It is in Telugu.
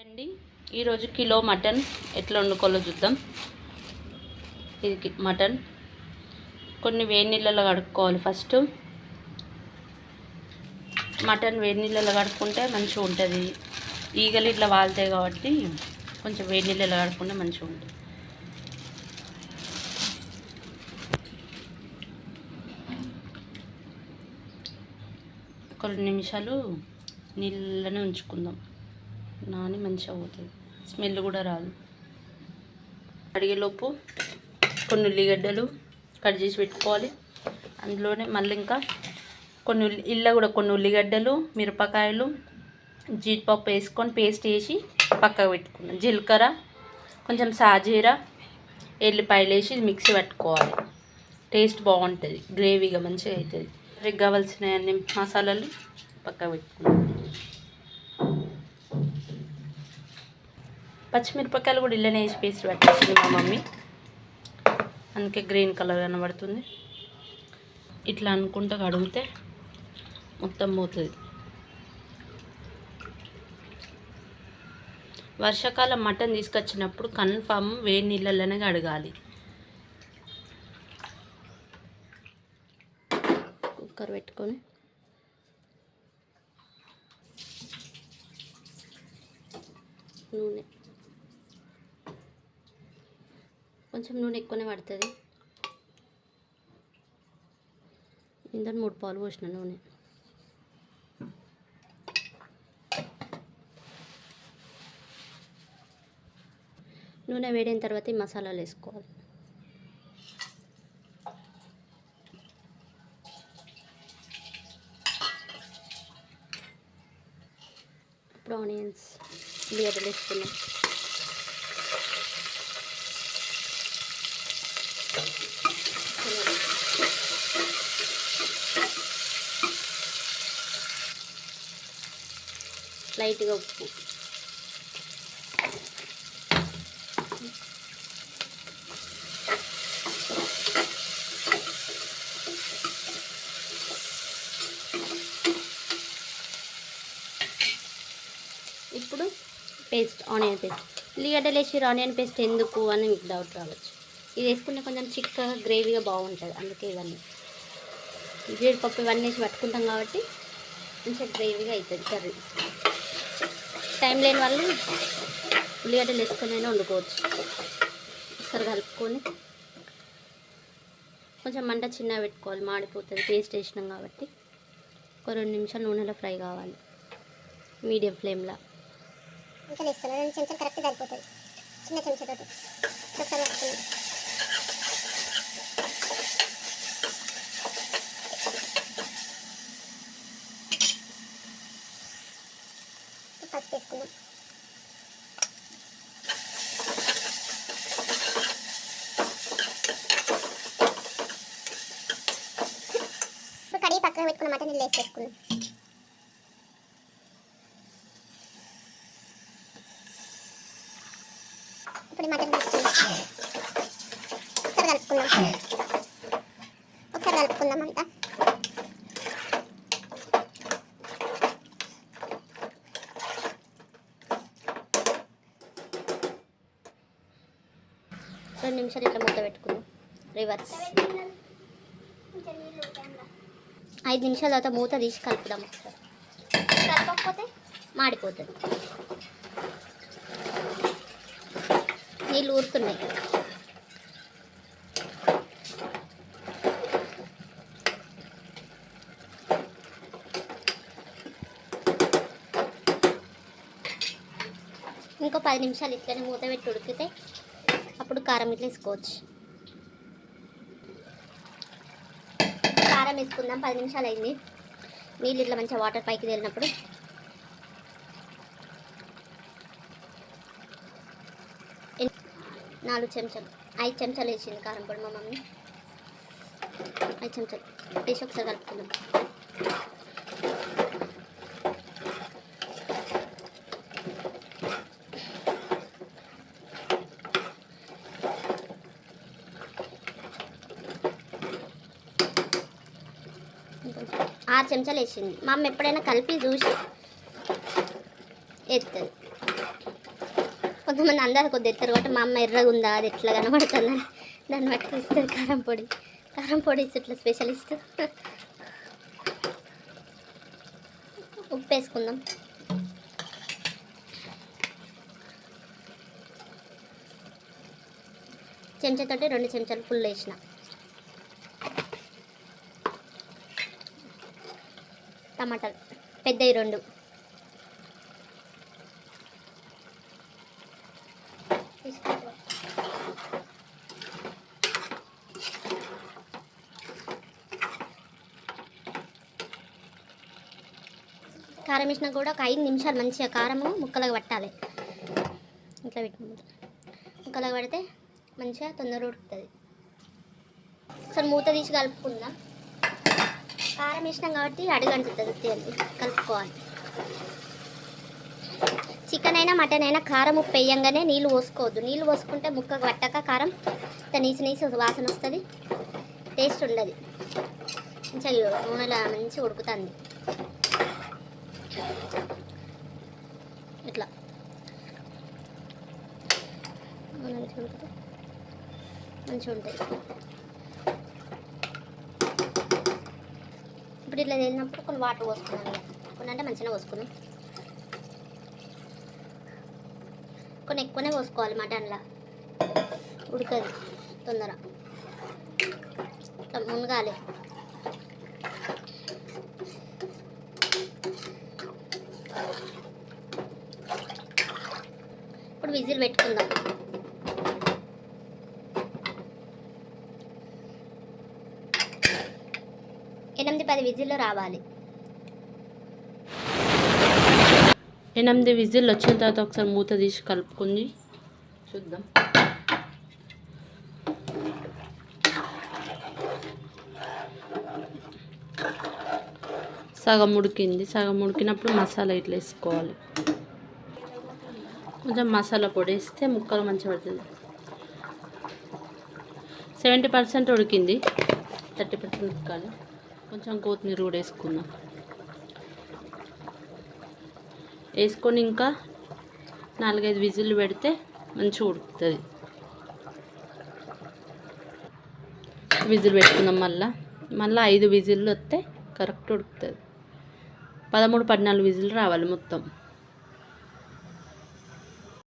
అండి ఈరోజు కిలో మటన్ ఎట్లా వండుకోవాలో చూద్దాం. ఇది మటన్. కొన్ని వేడి నీళ్ళలో కడుక్కోవాలి ఫస్ట్. మటన్ వేడి నీళ్ళలో కడుక్కుంటే మంచిగా ఉంటుంది. ఈగలు ఇట్లా వాళ్తాయి కాబట్టి కొంచెం వేడి నీళ్ళలో కడుక్కుంటే మంచిగా ఉంటుంది. కొన్ని నిమిషాలు నీళ్ళనే ఉంచుకుందాం. నాని మంచిగా పోతుంది. స్మెల్ కూడా రాదు. అడిగేలోపు కొన్ని ఉల్లిగడ్డలు కట్ చేసి పెట్టుకోవాలి. అందులోనే మళ్ళీ ఇంకా కొన్ని ఉల్లి ఇళ్ళ కూడా కొన్ని ఉల్లిగడ్డలు మిరపకాయలు జీడిపప్పు వేసుకొని పేస్ట్ వేసి పక్కకు పెట్టుకున్నాం జీలకర్ర కొంచెం సాజీర ఎల్లిపాయలు వేసి మిక్సీ పట్టుకోవాలి. టేస్ట్ బాగుంటుంది. గ్రేవీగా మంచిగా అవుతుంది. రేపు కావాల్సిన అన్ని మసాలాలు పక్కకు పెట్టుకున్నాం పచ్చిమిరపకాయలు కూడా ఇళ్ళనే వేసి పేస్ట్ పెట్టేసింది మా మమ్మీ. అందుకే గ్రీన్ కలర్ కనబడుతుంది. ఇట్లా అనుకుంటా కడిగితే మొత్తం పోతుంది. వర్షాకాలం మటన్ తీసుకొచ్చినప్పుడు కన్ఫామ్ వేడి నీళ్ళలోనే కడగాలి. కుక్కర్ పెట్టుకొని. నూనె. కొంచెం నూనె ఎక్కువనే పడుతుంది. ఇందులో మూడు పాలు పోసిన నూనె. నూనె వేడిన తర్వాత ఈ మసాలాలు వేసుకోవాలి. ఇప్పుడు ఆనియన్స్ ఉల్లిగడ్డలు వేసుకున్నాం. లైట్గా ఉప్పు. ఇప్పుడు పేస్ట్ ఆనియన్ పేస్ట్. ఉల్లిగడ్డలు వేసి ఆనియన్ పేస్ట్ ఎందుకు అని మీకు డౌట్ రావచ్చు. ఇది వేసుకుంటే కొంచెం చిక్కగా గ్రేవీగా బాగుంటుంది. అందుకే ఇవన్నీ. జీడిపప్పు ఇవన్నీ వేసి పట్టుకుంటాం కాబట్టి మంచిగా గ్రేవీగా అవుతుంది కర్రీ. టైం లేని వాళ్ళు ఉల్లిగడ్డలు వేసుకొని వండుకోవచ్చు. ఒకసారి కలుపుకొని కొంచెం మంట చిన్నగా పెట్టుకోవాలి. మాడిపోతుంది పేస్ట్ వేసినాం కాబట్టి ఒక రెండు నిమిషాలు నూనెలో ఫ్రై కావాలి. మీడియం ఫ్లేమ్లో. ఇంకా ఇస్తాను రెండు చెంచాలు కరెక్ట్ సరిపోతుంది. చిన్న చెంచాతోటి పసుపు వేసుకుందాం ఇప్పుడు కడిగి పక్కన పెట్టుకున్న మటన్ నీళ్ళు వేసి పెట్టుకుందాం ఇప్పుడు మటన్ తీసుకుందాం ఒకసారి కలుపుకుందాం. ఒకసారి కలుపుకుందాం అంతా. రెండు నిమిషాలు ఇట్లా మూత పెట్టుకుందాం. రివర్స్ ఐదు నిమిషాల తర్వాత మూత తీసి కలుపుదాం ఒకసారి. కలపకపోతే? మాడిపోతుంది. నీళ్ళు ఊరుతున్నాయి. ఇంకో పది నిమిషాలు ఇట్లనే మూత పెట్టి ఉడికితే ఇప్పుడు కారం ఇట్లా వేసుకోవచ్చు. కారం వేసుకుందాం పది నిమిషాలు అయింది. నీళ్ళు ఇట్లా మంచిగా వాటర్ పైకి తేలినప్పుడు. నాలుగు చెంచాలు ఐదు చెంచాలు వేసింది కారం పొడి మా మమ్మీ. ఐదు చెంచాలు వేసి ఒకసారి కలుపుకుందాం. ఆరు చెంచాలు వేసింది. మా అమ్మ ఎప్పుడైనా కలిపి చూసి ఎత్తుంది. కొంతమంది అందరు కొద్ది ఎత్తారు కాబట్టి మా అమ్మ ఎర్రగా ఉందా అది ఎట్లా కనబడుతుందని దాన్ని బట్టి ఇస్తుంది కారం పొడి. కారం పొడి ఇట్లా స్పెషలిస్ట్? ఉప్పు వేసుకుందాం చెంచాతోటి రెండు చెంచాలు ఫుల్ వేసిన. టమాటాలు పెద్దవి రెండు. కారం వేసినా కూడా ఒక ఐదు నిమిషాలు మంచిగా కారము ముక్కలకు పట్టాలి. ఇట్లా పెట్టుకుంటాం ముక్కలకు పడితే మంచిగా తొందరగా ఉడుకుతుంది. ఒకసారి మూత తీసి కలుపుకుందాం. కారం వేసినాం కాబట్టి అడుగంటుతుంది తేలి కలుపుకోవాలి. చికెన్ అయినా మటన్ అయినా కారం ఉప్పు వేయంగానే నీళ్ళు పోసుకోవద్దు. నీళ్ళు పోసుకుంటే ముక్కకు పట్టక కారం ఇంత నీసి నీసి వాసన వస్తుంది. టేస్ట్ ఉండదు. మంచిగా నూనెలో మంచి ఉడుకుతుంది. ఇట్లా. మంచిగా ఉంటుంది ఇప్పుడు ఇట్లా వెళ్ళినప్పుడు కొన్ని వాటర్ పోసుకున్నాను కొన్ని అంటే మంచిగా పోసుకున్నాం కొన్ని ఎక్కువనే పోసుకోవాలి మటన్లో ఉడకది తొందర. ఇట్లా మునగాలి. ఇప్పుడు విజిల్ పెట్టుకుందాం ఎనిమిది పది విజిల్లో రావాలి. ఎనిమిది విజిల్లు వచ్చిన తర్వాత ఒకసారి మూత తీసి కలుపుకుంది చూద్దాం. సగం ఉడికింది. సగం ఉడికినప్పుడు మసాలా ఇట్లా వేసుకోవాలి. కొంచెం మసాలా పొడి వేస్తే ముక్కలు మంచిగా పడుతుంది. సెవెంటీ పర్సెంట్ ఉడికింది. థర్టీ పర్సెంట్ ఉడకాలి. కొంచెం కొత్తిమీర కూడా వేసుకుందాం వేసుకొని ఇంకా నాలుగైదు విజిల్లు పెడితే మంచిగా ఉడుకుతుంది. విజిల్ పెట్టుకుందాం మళ్ళా. మళ్ళీ ఐదు విజిల్లు వస్తే కరెక్ట్ ఉడుకుతుంది. పదమూడు పద్నాలుగు విజిల్లు రావాలి మొత్తం.